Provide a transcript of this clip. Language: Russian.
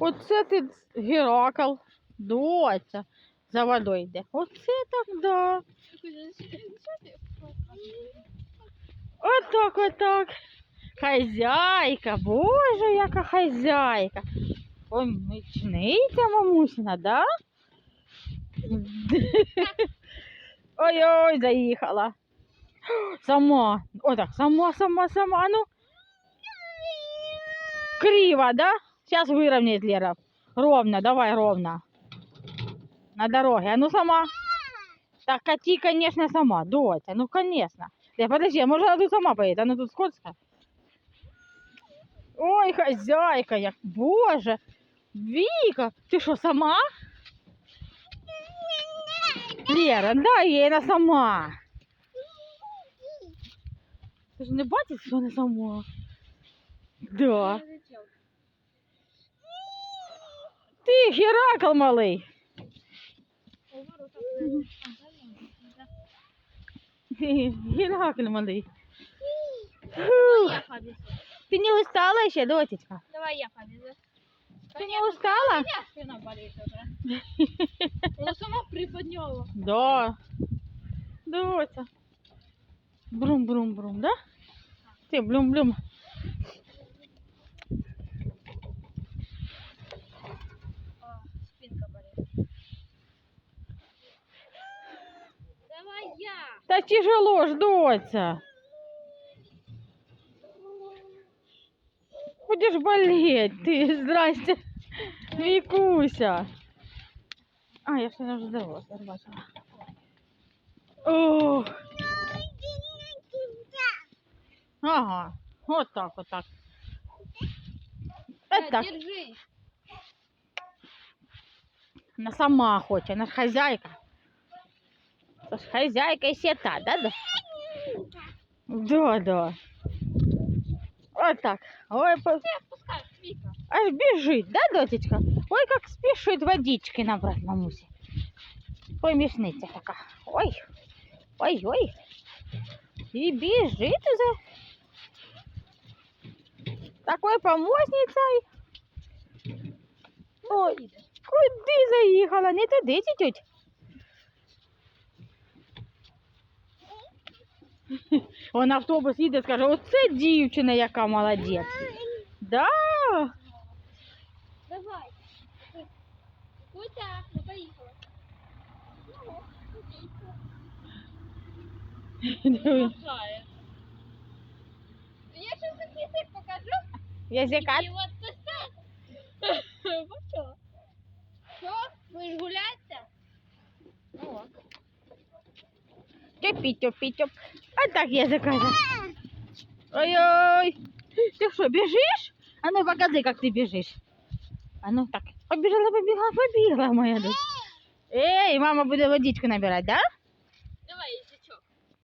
Оце ти Геракл. Доця. За водою йде. Оце так, да. Отак, отак. Хазяйка, боже, яка хазяйка. Помічниця мамусина, да? Ой-ой, заїхала. Сама. Отак, сама, сама, сама. Ну. Криво, да? Сейчас выровняет Лера. Ровно, давай ровно. На дороге. А ну сама. Так, кати, конечно, сама. Дотя, ну, конечно. Лер, подожди, а может она тут сама поедет? Она тут скользкая. Ой, хозяйка, як, боже. Вика, ты что, сама? Лера, дай ей она сама. Ти ж не бачиш, що вона сама? Да. Ти Геракл малий. Геракл малий. Ти не устала ще, дочечка? Давай я повезу. Ти не устала? Меня спина болит уже. Я сама приподняла. Да. Доця. Брум-брум-брум, да? Ти блюм-блюм. А, спинка болит. Давай я. Та тяжело ж, доця. Будеш болеть, ти, здрасте, Вікуся. А, я вже здорова, я бачила. Ох. Ага, от так, от так. От так. Держи. Вона сама хоче, вона ж хазяйка Це ж хазяйка і сіта, да, да? Да, да. Вот так. Ой, по- Ты отпускай, Вика. аж бежит, да, дочечка? Ой, как спешит водички набрать мамуси. Ой, мешниця така. Ой, ой, ой. И бежит уже. Такой помощницей. Ой, куди заїхала? Не туди, тітють. Он автобус їде, скаже, оце дівчина, яка молодець. Да. Давай. Вот так, ну поехала. Плохая. Я сейчас язык покажу. Язика. И вот поставь. Вот что. Все, будешь гуляться? Ну, Тюпі, тюпі, тюп. А так язика. Ой-ой. Ты что, бежишь? А ну покажи, как ты бежишь. А ну так. Побежала, побегла, побегла, моя дочь. Эй, мама будет водичку набирать, да?